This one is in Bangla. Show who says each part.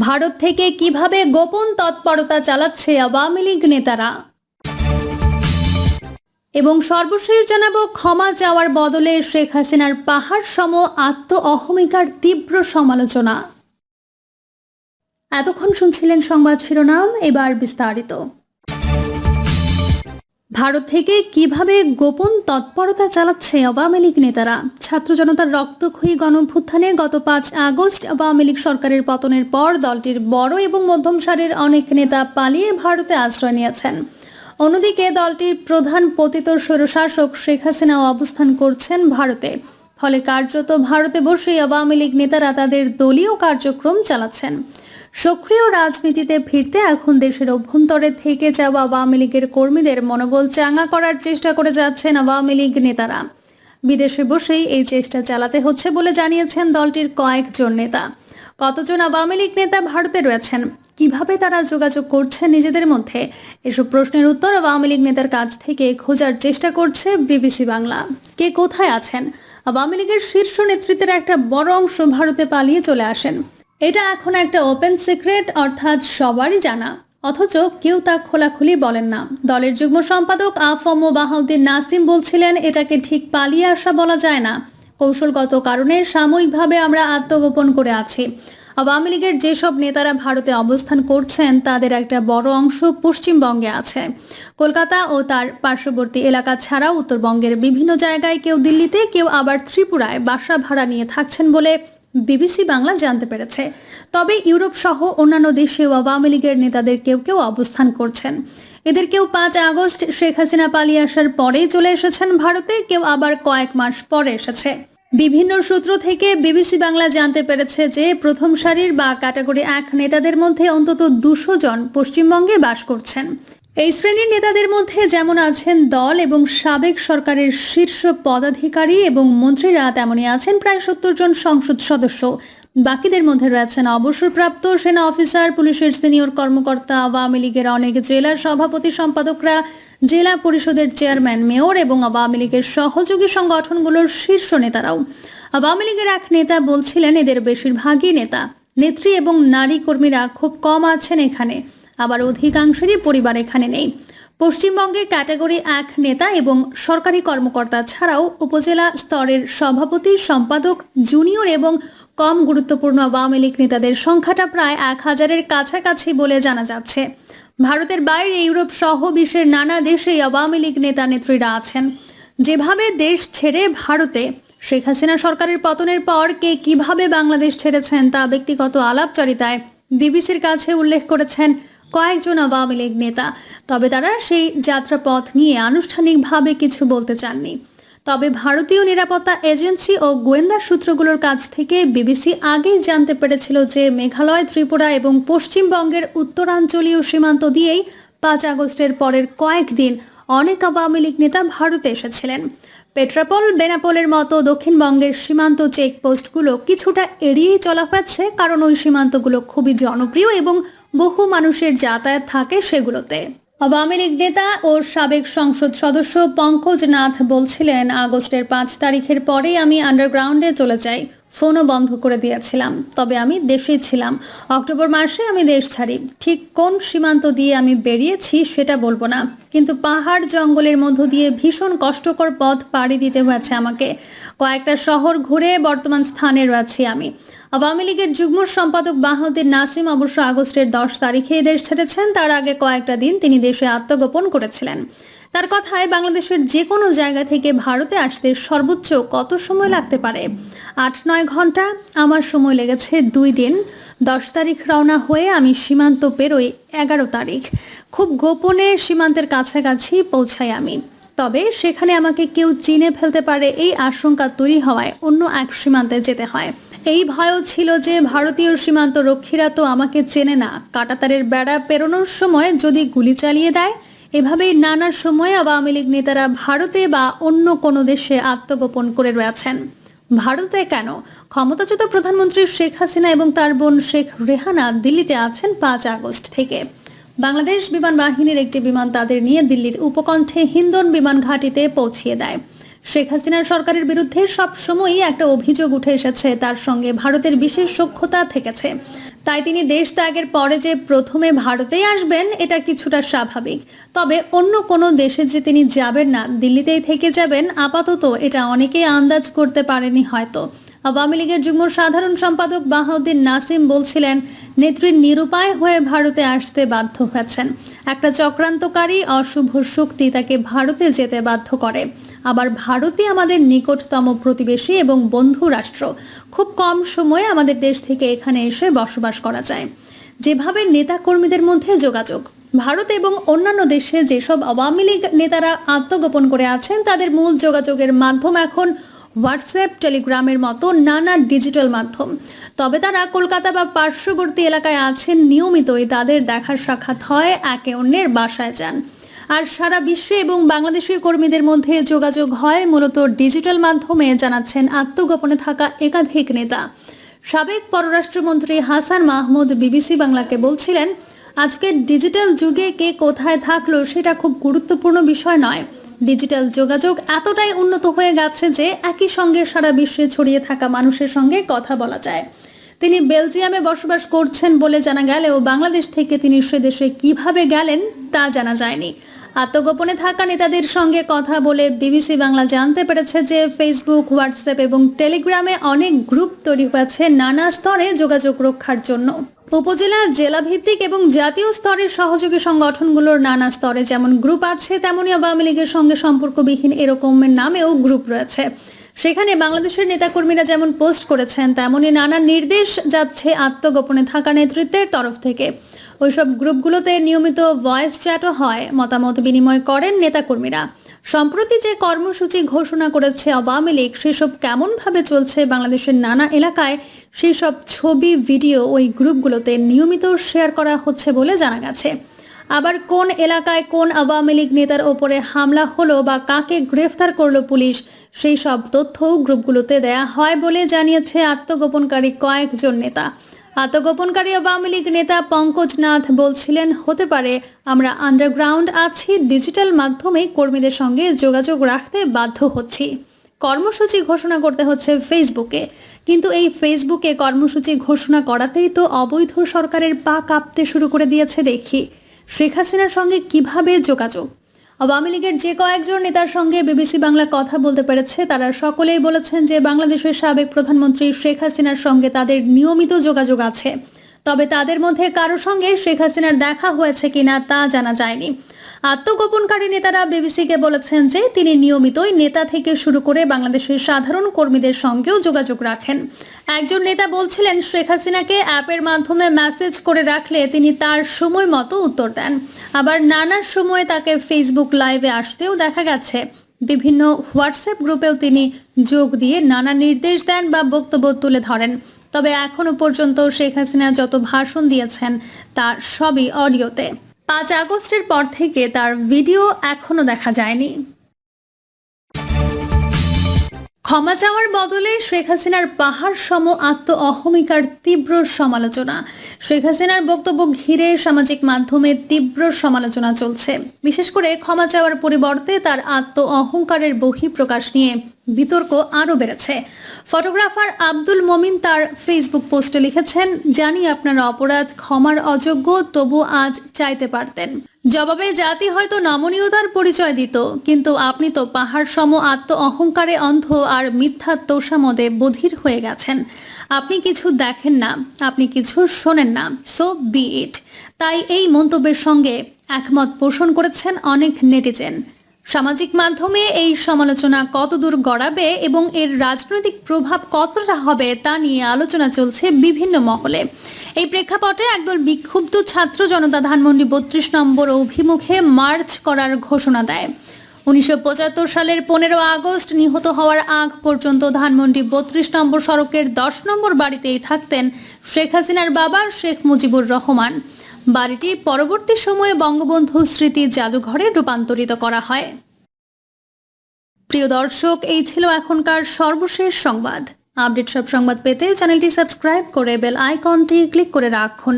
Speaker 1: ভারত থেকে কীভাবে গোপন তৎপরতা চালাচ্ছে আওয়ামী লীগ নেতারা? এবং সর্বশেষ জানাব, ক্ষমা চাওয়ার বদলে শেখ হাসিনার পাহাড় সম আত্ম অহমিকার তীব্র সমালোচনা। এতক্ষণ শুনছিলেন সংবাদ শিরোনাম, এবার বিস্তারিত। ভারত থেকে কীভাবে গোপন তৎপরতা চালাচ্ছে আওয়ামী লীগ নেতারা? ছাত্র জনতার রক্তক্ষয়ী গণভ্যুত্থানে গত পাঁচ আগস্ট আওয়ামী লীগ সরকারের পতনের পর দলটির বড় এবং মধ্যম সারির অনেক নেতা পালিয়ে ভারতে আশ্রয় নিয়েছেন। অন্যদিকে দলটির প্রধান পতিত স্বৈরশাসক শেখ হাসিনাও অবস্থান করছেন ভারতে। ফলে কার্যত ভারতে বসেই আওয়ামী লীগ নেতারা তাদের দলীয় কার্যক্রম চালাচ্ছেন। সক্রিয় রাজনীতিতে ফিরতে এখন দেশের অভ্যন্তরে থেকে যাওয়া আওয়ামী লীগের কর্মীদের মনোবল চাঙ্গা করার চেষ্টা করে যাচ্ছেন আওয়ামী লীগ নেতারা। বিদেশে বসেই এই চেষ্টা চালাতে হচ্ছে বলে জানিয়েছেন দলটির কয়েকজন নেতা। কতজন আওয়ামী লীগ নেতা ভারতে রয়েছেন? কীভাবে তারা যোগাযোগ করছেন নিজেদের মধ্যে? এসব প্রশ্নের উত্তর আওয়ামী লীগ নেতার কাছ থেকে খোঁজার চেষ্টা করছে বিবিসি বাংলা। কে কোথায় আছেন? আওয়ামী লীগের শীর্ষ নেতৃত্বের একটা বড় অংশ ভারতে পালিয়ে চলে আসেন। এটা এখন একটা ওপেন সিক্রেট অর্থাৎ সবারই জানা। অথচ কেউ তা খোলাখুলি বলেন না। দলের যুগ্ম সম্পাদক আফম বাহাউদ্দিন নাসিম বলছিলেন, এটাকে ঠিক পালিয়ে আসা বলা যায় না। কৌশলগত কারণে সাময়িকভাবে আমরা আত্মগোপন করে আছি। আওয়ামী লীগের যেসব নেতারা ভারতে অবস্থান করছেন, তাদের একটা বড় অংশ পশ্চিমবঙ্গে আছে। কলকাতা ও তার পার্শ্ববর্তী এলাকা ছাড়াও উত্তরবঙ্গের বিভিন্ন জায়গায় কেউ দিল্লিতে, কেউ আবার ত্রিপুরায় বাসা ভাড়া নিয়ে থাকছেন বলে বিবিসি বাংলা জানতে পেরেছে। তবে ইউরোপ সহ অন্যান্য দেশেও আওয়ামী লীগের নেতাদের কেউ কেউ অবস্থান করছেন। এদের কেউ পাঁচ আগস্ট শেখ হাসিনা পালিয়ে আসার পরেই চলে এসেছেন ভারতে, কেউ আবার কয়েক মাস পরে এসেছে। বিভিন্ন সূত্র থেকে বিবিসি বাংলা জানতে পেরেছে যে, প্রথম সারির বা ক্যাটাগরি এক নেতাদের মধ্যে অন্তত দুশো জন পশ্চিমবঙ্গে বাস করছেন। এই শ্রেণির নেতাদের মধ্যে যেমন আছেন দল এবং সাবেক সরকারের শীর্ষ পদাধিকারী এবং মন্ত্রীরা তেমনই আছেন প্রায় সত্তর জন সংসদ সদস্য। বাকিদের মধ্যে রয়েছেন অবসরপ্রাপ্ত সেনা অফিসার, পুলিশের সিনিয়র কর্মকর্তা, আওয়ামী লীগের অনেক জেলার সভাপতি সম্পাদকরা, জেলা পরিষদের চেয়ারম্যান, মেয়র এবং আওয়ামী লীগের সহযোগী সংগঠনগুলোর শীর্ষ নেতারাও। আওয়ামী লীগের এক নেতা বলছিলেন, এদের বেশিরভাগই নেতা, নেত্রী এবং নারী কর্মীরা খুব কম আছেন এখানে। আবার অধিকাংশেরই পরিবার এখানে নেই। পশ্চিমবঙ্গে ক্যাটাগরি এক নেতা এবং সরকারি কর্মকর্তা ছাড়াও উপজেলা স্তরের সভাপতি, সম্পাদক, জুনিয়র এবং কম গুরুত্বপূর্ণ আওয়ামী লীগ নেতাদের সংখ্যাটা প্রায় এক হাজারের কাছাকাছি বলে জানা যাচ্ছে। ভারতের বাইরে ইউরোপ সহ বিশ্বের নানা দেশেই আওয়ামী লীগ নেতা নেত্রীরা আছেন। যেভাবে দেশ ছেড়ে ভারতে শেখ হাসিনা সরকারের পতনের পর কে কীভাবে বাংলাদেশ ছেড়েছেন তা ব্যক্তিগত আলাপচারিতায় বিবিসির কাছে উল্লেখ করেছেন কয়েকজন আওয়ামী লীগ নেতা, তবে তারা সেই যাত্রাপথ নিয়ে আনুষ্ঠানিকভাবে কিছু বলতে চাননি। তবে ভারতীয় নিরাপত্তা এজেন্সি ও গোয়েন্দা সূত্রগুলোর কাছ থেকে বিবিসি আগেই জানতে পেরেছিল যে মেঘালয়, ত্রিপুরা এবং পশ্চিমবঙ্গের উত্তরাঞ্চলীয় সীমান্ত দিয়েই পাঁচ আগস্টের পরের কয়েকদিন অনেক আওয়ামী লীগ নেতা ভারতে এসেছিলেন। পেট্রাপল, বেনাপোলের মতো দক্ষিণবঙ্গের সীমান্ত চেকপোস্টগুলো কিছুটা এড়িয়েই চলা হচ্ছে কারণ ওই সীমান্তগুলো খুবই জনপ্রিয় এবং বহু মানুষের যাতায়াত থাকে সেগুলোতে। আওয়ামী লীগ নেতা ও সাবেক সংসদ সদস্য পঙ্কজ নাথ বলছিলেন, আগস্টের পাঁচ তারিখের পরেই আমি আন্ডারগ্রাউন্ডে চলে যাই। ফোনও বন্ধ করে দিয়েছিলাম। তবে আমি দেশেই ছিলাম। অক্টোবর মাসে আমি দেশ ছাড়ি। ঠিক কোন সীমান্ত দিয়ে আমি বেরিয়েছি সেটা বলব না। কিন্তু পাহাড় জঙ্গলের মধ্য দিয়ে ভীষণ কষ্টকর পথ পাড়ি দিতে হয়েছে আমাকে। কয়েকটা শহর ঘুরে বর্তমান স্থানে রয়েছি আমি। আওয়ামী লীগের যুগ্ম সম্পাদক বাহাউদ্দিন নাসিম অবশ্য আগস্টের দশ তারিখে দেশ ছেড়েছেন। তার আগে কয়েকটা দিন তিনি দেশে আত্মগোপন করেছিলেন। তার কথায় বাংলাদেশের যে কোনো জায়গা থেকে ভারতে আসতে সর্বোচ্চ কত সময় লাগতে পারে? আট, নয় ঘণ্টা? আমার সময় লেগেছে দুই দিন। দশ তারিখ রওনা হয়ে আমি সীমান্ত পেরোই এগারো তারিখ। খুব গোপনে সীমান্তের কাছাকাছি পৌঁছাই আমি। তবে সেখানে আমাকে কেউ চিনে ফেলতে পারে এই আশঙ্কা তৈরি হওয়ায় অন্য এক সীমান্তে যেতে হয়। এই ভয়ও ছিল যে ভারতীয় সীমান্ত রক্ষীরা তো আমাকে চেনে না। কাটাতারের বেড়া পেরোনোর সময় যদি গুলি চালিয়ে দেয়, এভাবেই নানা সময় আওয়ামী লীগ নেতারা ভারতে বা অন্য কোনো দেশে আত্মগোপন করে রয়েছেন। ভারতে কেন? ক্ষমতাচ্যুত প্রধানমন্ত্রী শেখ হাসিনা এবং তার বোন শেখ রেহানা দিল্লিতে আছেন পাঁচ আগস্ট থেকে। বাংলাদেশ বিমান বাহিনীর একটি বিমান তাদের নিয়ে দিল্লির উপকণ্ঠে হিন্দন বিমান ঘাঁটিতে পৌঁছিয়ে দেয়। শেখ হাসিনার সরকারের বিরুদ্ধে সবসময়ই একটা অভিযোগ উঠে এসেছে, তার সঙ্গে ভারতের বিশেষ সক্ষতা থেকেছে। তাই তিনি দেশ ত্যাগের পরে যে প্রথমে ভারতেই আসবেন, এটা কিছুটা স্বাভাবিক। তবে অন্য কোনো দেশে যে তিনি যাবেন না, দিল্লিতেই থেকে যাবেন, আপাতত এটা অনেকেই আন্দাজ করতে পারেনি হয়তো। আওয়ামী লীগের যুগ্ম সাধারণ সম্পাদক বাহাউদ্দিন নাসিম বলছিলেন নেত্রী নিরুপায় হয়ে ভারতে আসতে বাধ্য হয়েছেন। একটা চক্রান্তকারী অশুভ শক্তি তাকে ভারতে যেতে বাধ্য করে। আবার ভারতই আমাদের নিকটতম প্রতিবেশী এবং বন্ধু রাষ্ট্র। খুব কম সময়ে আমাদের দেশ থেকে এখানে এসে বসবাস করা যায়। যেভাবে নেতাকর্মীদের মধ্যে যোগাযোগ, ভারত এবং অন্যান্য দেশে যেসব আওয়ামী লীগ নেতারা আত্মগোপন করে আছেন, তাদের মূল যোগাযোগের মাধ্যম এখন হোয়াটসঅ্যাপ, টেলিগ্রামের মতো নানা ডিজিটাল মাধ্যম। তবে তারা কলকাতা বা পার্শ্ববর্তী এলাকায় আছেন নিয়মিতই, তাদের দেখার সাক্ষাৎ হয় একে অন্যের বাসায় যান। আর সারা বিশ্বে এবং বাংলাদেশি কর্মীদের মধ্যে যোগাযোগ হয়, মূলত ডিজিটাল মাধ্যমে, জানাচ্ছেন আত্মগোপনে থাকা একাধিক নেতা। সাবেক পররাষ্ট্রমন্ত্রী হাসান মাহমুদ বিবিসি বাংলাকে বলছিলেন, আজকের ডিজিটাল যুগে কে কোথায় থাকল সেটা খুব গুরুত্বপূর্ণ বিষয় নয়। ডিজিটাল যোগাযোগ এতটাই উন্নত হয়ে গেছে যে একই সঙ্গে সারা বিশ্বে ছড়িয়ে থাকা মানুষের সঙ্গে কথা বলা যায়। তিনি বেলজিয়ামে বসবাস করছেন বলে জানা গেলেও বাংলাদেশ থেকে তিনি সে দেশে কীভাবে গেলেন তা জানা যায়নি। আত্মগোপনে থাকা নেতাদের সঙ্গে কথা বলে বিবিসি বাংলা জানতে পেরেছে যে ফেসবুক, হোয়াটসঅ্যাপ এবং টেলিগ্রামে অনেক গ্রুপ তৈরি হয়েছে নানা স্তরে যোগাযোগ রক্ষার জন্য। উপজেলা জেলা ভিত্তিক এবং জাতীয় স্তরের সহযোগী সংগঠনগুলোর নানা স্তরে যেমন গ্রুপ আছে তেমনই আওয়ামী লীগের সঙ্গে সম্পর্কবিহীন এরকমের নামেও গ্রুপ রয়েছে। সেখানে বাংলাদেশের নেতাকর্মীরা যেমন পোস্ট করেছেন, তেমনই নানা নির্দেশ যাচ্ছে আত্মগোপনে থাকা নেতৃত্বের তরফ থেকে। ওইসব গ্রুপগুলোতে নিয়মিত ভয়েস চ্যাটও হয়, মতামত বিনিময় করেন নেতাকর্মীরা। সম্প্রতি যে কর্মসূচি ঘোষণা করেছে আওয়ামী লীগ, সেসব কেমনভাবে চলছে বাংলাদেশের নানা এলাকায়, সেসব ছবি, ভিডিও ওই গ্রুপগুলোতে নিয়মিত শেয়ার করা হচ্ছে বলে জানা গেছে। আবার কোন এলাকায় কোন আওয়ামী লীগ নেতার ওপরে হামলা হলো বা কাকে গ্রেফতার করল পুলিশ, সেই সব তথ্যও গ্রুপগুলোতে দেয়া হয় বলে জানিয়েছে আত্মগোপনকারী কয়েকজন নেতা। আত্মগোপনকারী আওয়ামী লীগ নেতা পঙ্কজ নাথ বলছিলেন, হতে পারে আমরা আন্ডারগ্রাউন্ড আছি ডিজিটাল মাধ্যমে কর্মীদের সঙ্গে যোগাযোগ রাখতে বাধ্য হচ্ছি। কর্মসূচি ঘোষণা করতে হচ্ছে ফেসবুকে কিন্তু এই ফেসবুকে কর্মসূচি ঘোষণা করাতেই তো অবৈধ সরকারের পা কাঁপতে শুরু করে দিয়েছে দেখি। শেখ হাসিনার সঙ্গে কীভাবে যোগাযোগ? আওয়ামী লীগের যে কয়েকজন নেতার সঙ্গে বিবিসি বাংলা কথা বলতে পেরেছে, তারা সকলেই বলেছেন যে বাংলাদেশের সাবেক প্রধানমন্ত্রী শেখ হাসিনার সঙ্গে তাদের নিয়মিত যোগাযোগ আছে। তবে তাদের মধ্যে কারও সঙ্গে শেখ হাসিনার দেখা হয়েছে কিনা তা জানা যায়নি। আত্মগোপনকারী নেতারা বিবিসিকে বলেছেন যে তিনি নিয়মিতই নেতা থেকে শুরু করে বাংলাদেশের সাধারণ কর্মীদের সঙ্গেও যোগাযোগ রাখেন। একজন নেতা বলছিলেন, শেখ হাসিনাকে অ্যাপের মাধ্যমে মেসেজ করে রাখলে তিনি তার সময় মতো উত্তর দেন। আবার নানা সময়ে তাকে ফেসবুক লাইভে আসতেও দেখা গেছে। বিভিন্ন হোয়াটসঅ্যাপ গ্রুপেও তিনি যোগ দিয়ে নানা নির্দেশ দেন বা বক্তব্য তুলে ধরেন। তবে এখনও পর্যন্ত শেখ হাসিনা যত ভাষণ দিয়েছেন তার সবই অডিওতে। পাঁচ আগস্টের পর থেকে তার ভিডিও এখনও দেখা যায়নি। ক্ষমা চাওয়ার বদলে শেখ হাসিনার পাহাড় সম আত্ম অহমিকার তীব্র সমালোচনা। শেখ হাসিনার বক্তব্য ঘিরে সামাজিক মাধ্যমে তীব্র সমালোচনা চলছে। বিশেষ করে ক্ষমা চাওয়ার পরিবর্তে তার আত্ম অহংকারের বহিঃপ্রকাশ নিয়ে বিতর্ক আরও বেড়েছে। ফটোগ্রাফার আব্দুল মমিন তার ফেসবুক পোস্টে লিখেছেন, জানি আপনার অপরাধ ক্ষমার অযোগ্য, তবু আজ চাইতে পারতেন। জবাবে জাতি হয়তো নমনীয়তার পরিচয় দিত, কিন্তু আপনি তো পাহাড় সম আত্ম অহংকারে অন্ধ আর মিথ্যা তোষামদে বধির হয়ে গেছেন। আপনি কিছু দেখেন না, আপনি কিছু শোনেন না সো বি ইট তাই এই মন্তব্যের সঙ্গে একমত পোষণ করেছেন অনেক নেটিজেন। সামাজিক মাধ্যমে এই সমালোচনা কতদূর গড়াবে এবং এর রাজনৈতিক প্রভাব কতটা হবে তা নিয়ে আলোচনা চলছে বিভিন্ন মহলে। এই প্রেক্ষাপটে একদল বিক্ষুব্ধ ছাত্র জনতা ধানমন্ডি বত্রিশ নম্বর অভিমুখে মার্চ করার ঘোষণা দেয়। উনিশশো পঁচাত্তর সালের পনেরো আগস্ট নিহত হওয়ার আগ পর্যন্ত ধানমন্ডি বত্রিশ নম্বর সড়কের দশ নম্বর বাড়িতেই থাকতেন শেখ হাসিনার বাবা শেখ মুজিবুর রহমান। বাড়িটি পরবর্তী সময়ে বঙ্গবন্ধু স্মৃতি জাদুঘরে রূপান্তরিত করা হয়। প্রিয় দর্শক, এই ছিল এখনকার সর্বশেষ সংবাদ। আপডেট সব সংবাদ পেতে চ্যানেলটি সাবস্ক্রাইব করে বেল আইকনটি ক্লিক করে রাখুন।